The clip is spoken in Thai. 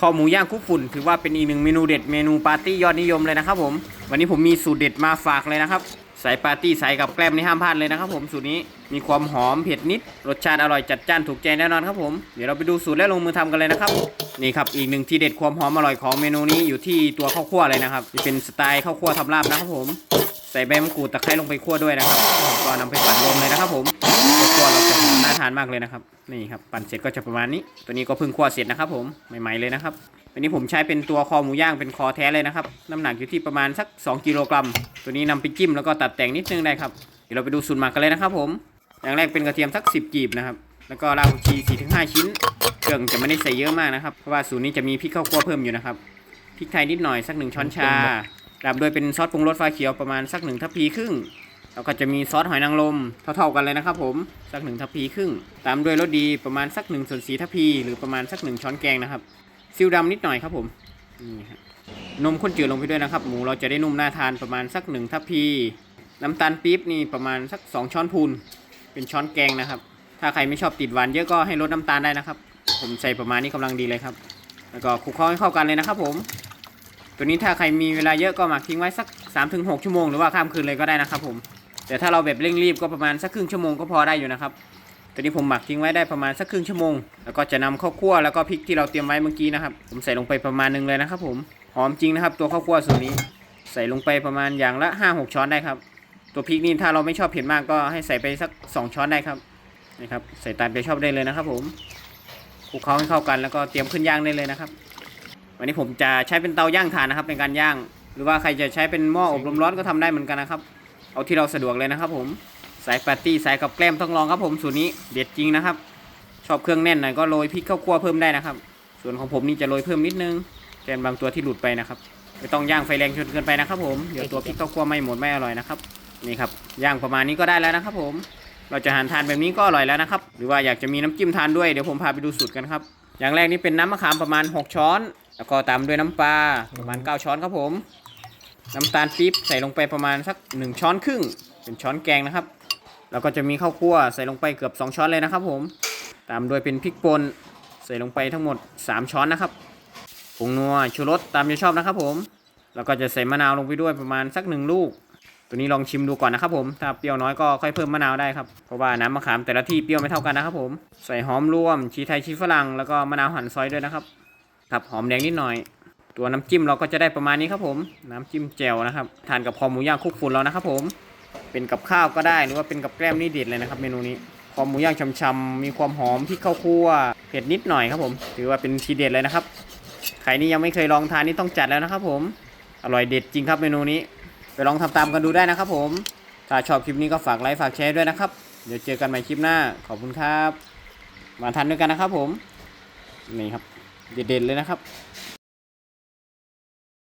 คอหมูย่างคุกฝุ่น ถือว่าเป็นอีกหนึ่งเมนูเด็ดเมนูปาร์ตี้ยอดนิยมเลยนะครับผมวันนี้ผมมีสูตรเด็ดมาฝากเลยนะครับใส่ปาร์ตี้ใส่กับแกล้มนี่ห้ามพลาดเลยนะครับผมสูตรนี้มีความหอมเผ็ดนิด รสชาติอร่อยจัดจ้านถูกใจแน่นอนครับผมเดี๋ยวเราไปดูสูตรและลงมือทำกันเลยนะครับนี่ครับอีกหนึ่งที่เด็ดความหอมอร่อยของเมนูนี้อยู่ที่ตัวข้าวคั่วเลยนะครับจะเป็นสไตล์ข้าวคั่วทำลาบนะครับผม ใส่ใบมะกรูดตะไคร้ลงไปคั่วด้วยนะครับก็นำไปปั่นรวมเลยนะครับผมาทานมากเลยนะครับนี่ครับปั่นเสร็จก็จะประมาณนี้ ตัวนี้ก็เพิ่งคั่วเสร็จนะครับ ผมใหม่ๆเลยนะครับตัวนี้ผมใช้เป็นตัวคอหมูย่างเป็นคอแท้เลยนะครับน้ำหนักอยู่ที่ประมาณสัก 2กิโลกรัมตัวนี้นำไปจิ้มแล้วก็ตัดแต่งนิดนึงได้ครับเดี๋ยวเราไปดูสูตรหมักกันเลยนะครับผมอย่างแรกเป็นกระเทียมสัก 10กีบนะครับแล้วก็รากผักชี4-5ชิ้น เครื่องจะไม่ได้ใส่เยอะมากนะครับ เพราะว่าสูตรนี้จะมีพริกข้าวคั่วเพิ่มอยู่นะครับ พริกไทยนิดหน่อยสักหนึ่งช้อนชาตามด้วยเป็นซอสปรุงรสฟ้าเขียวประมาณสักหนึ่งทัพพีครึ่ง แล้วก็จะมีซอสหอยนางรมเท่าๆกันเลยนะครับผมสักหนึ่งทัพพีครึ่ง ตามด้วยรสดีประมาณสักหนึ่งส่วนสีทัพพีหรือประมาณสักหนึ่งช้อนแกงนะครับซีอิ๊วดำนิดหน่อยครับผมนี่ครับนมข้นจืดลงไปด้วยนะครับ หมูเราจะได้นุ่มน่าทานประมาณสักหนึ่งทัพพี น้ำตาลปี๊บนี่ประมาณสักสองช้อนพูนเป็นช้อนแกงนะครับ ถ้าใครไม่ชอบติดหวานเยอะก็ให้ลดน้ำตาลได้นะครับ ผมใส่ประมาณนี้กำลังดีเลยครับ แล้วก็คลุกเคล้าให้เข้ากันเลยนะครับ ผม ตัวนี้ถ้าใครมีเวลาเยอะก็หมักทิ้งไว้สัก 3-6 ชั่วโมงหรือว่าข้ามคืนเลยก็ได้นะครับผม แต่ถ้าเราแบบเร่งรีบก็ประมาณสักครึ่งชั่วโมงก็พอได้อยู่นะครับตัวนี้ผมหมักทิ้งไว้ได้ประมาณสักครึ่งชั่วโมง แล้วก็จะนำข้าวคั่วแล้วก็พริกที่เราเตรียมไว้เมื่อกี้นะครับ ผมใส่ลงไปประมาณหนึงเลยนะครับผมหอมจริงนะครับ ตัวข้าวคั่วสูตรนี้ ใส่ลงไปประมาณอย่างละ 5-6 ช้อนได้ครับ ตัวพริกนี่ถ้าเราไม่ชอบเผ็ดมากก็ให้ใส่ไปสัก 2 ช้อนได้ครับนี่ครับใส่ตามใจชอบได้เลยนะครับ ผมคลุกเคล้าให้เข้ากันแล้วก็เตรียมขึ้นย่างได้เลยนะครับ วันนี้ผมจะใช้เป็นเตาย่างถ่านนะครับในการย่าง หรือว่าใครจะใช้เป็นหม้ออบลมร้อนก็ทำได้เหมือนกันนะครับ เอาที่เราสะดวกเลยนะครับผมสายปาร์ตี้สายกับแกล้มต้องลองครับผมสูตรนี้เด็ดจริงนะครับ ชอบเครื่องแน่นหน่อยก็โรยพริกข้าวคั่วเพิ่มได้นะครับ ส่วนของผมนี่จะโรยเพิ่มนิดนึงแกนบางตัวที่หลุดไปนะครับไม่ต้องย่างไฟแรงจนเกินไปนะครับผมเดี๋ยวตัวพริกข้าวคั่วไม่หมดไม่อร่อยนะครับนี่ครับย่างประมาณนี้ก็ได้แล้วนะครับ ผม เราจะหั่นทานแบบนี้ก็อร่อยแล้วนะครับ หรือว่าอยากจะมีน้ำจิ้มทานด้วยเดี๋ยวผมพาไปดูสูตรกันครับอย่างแรกนี่เป็นน้ำมะขามประมาณ 6 ช้อน แล้วก็ตามด้วยน้ำปลาประมาณ 9 ช้อนครับผม น้ำตาลปี๊บใส่ลงไปประมาณสัก 1 ช้อนครึ่ง เป็นช้อนแกงนะครับ แล้วก็จะมีข้าวคั่วใส่ลงไปเกือบ 2 ช้อนเลยนะครับผม ตามด้วยเป็นพริกป่นใส่ลงไปทั้งหมด 3 ช้อนนะครับผงนัวชูรสตามใจชอบนะครับผม แล้วก็จะใส่มะนาวลงไปด้วยประมาณสักหนึ่งลูก ตัวนี้ลองชิมดูก่อนนะครับผม ถ้าเปรี้ยวน้อยก็ค่อยเพิ่มมะนาวได้ครับ เพราะว่าน้ำมะขามแต่ละที่เปรี้ยวไม่เท่ากันนะครับผม ใส่หอมรวมชีไทยชีฝรั่งแล้วก็มะนาวหั่นซอยด้วยนะครับ ครับหอมแดงนิดหน่อย ตัวน้ำจิ้มเราก็จะได้ประมาณนี้ครับผม น้ำจิ้มแจ่วนะครับ ทานกับคอหมูย่างคุกฝุ่นแล้วนะครับผม เป็นกับข้าวก็ได้หรือว่าเป็นกับแกล้มนี่เด็ดเลยนะครับ เมนูนี้คอหมูย่างช่ำๆมีความหอมพริกข้าวคั่วเผ็ดนิดหน่อยครับผม ถือว่าเป็นทีเด็ดเลยนะครับใครนี่ยังไม่เคยลองทานนี่ต้องจัดแล้วนะครับผม อร่อยเด็ดจริงครับเมนูนี้ ไปลองทำตามกันดูได้นะครับผม ถ้าชอบคลิปนี้ก็ฝากไลค์ฝากแชร์ด้วยนะครับ เดี๋ยวเจอกันใหม่คลิปหน้า ขอบคุณครับ มาทันด้วยกันนะครับผม นี่ครับ เด็ดๆเลยนะครับ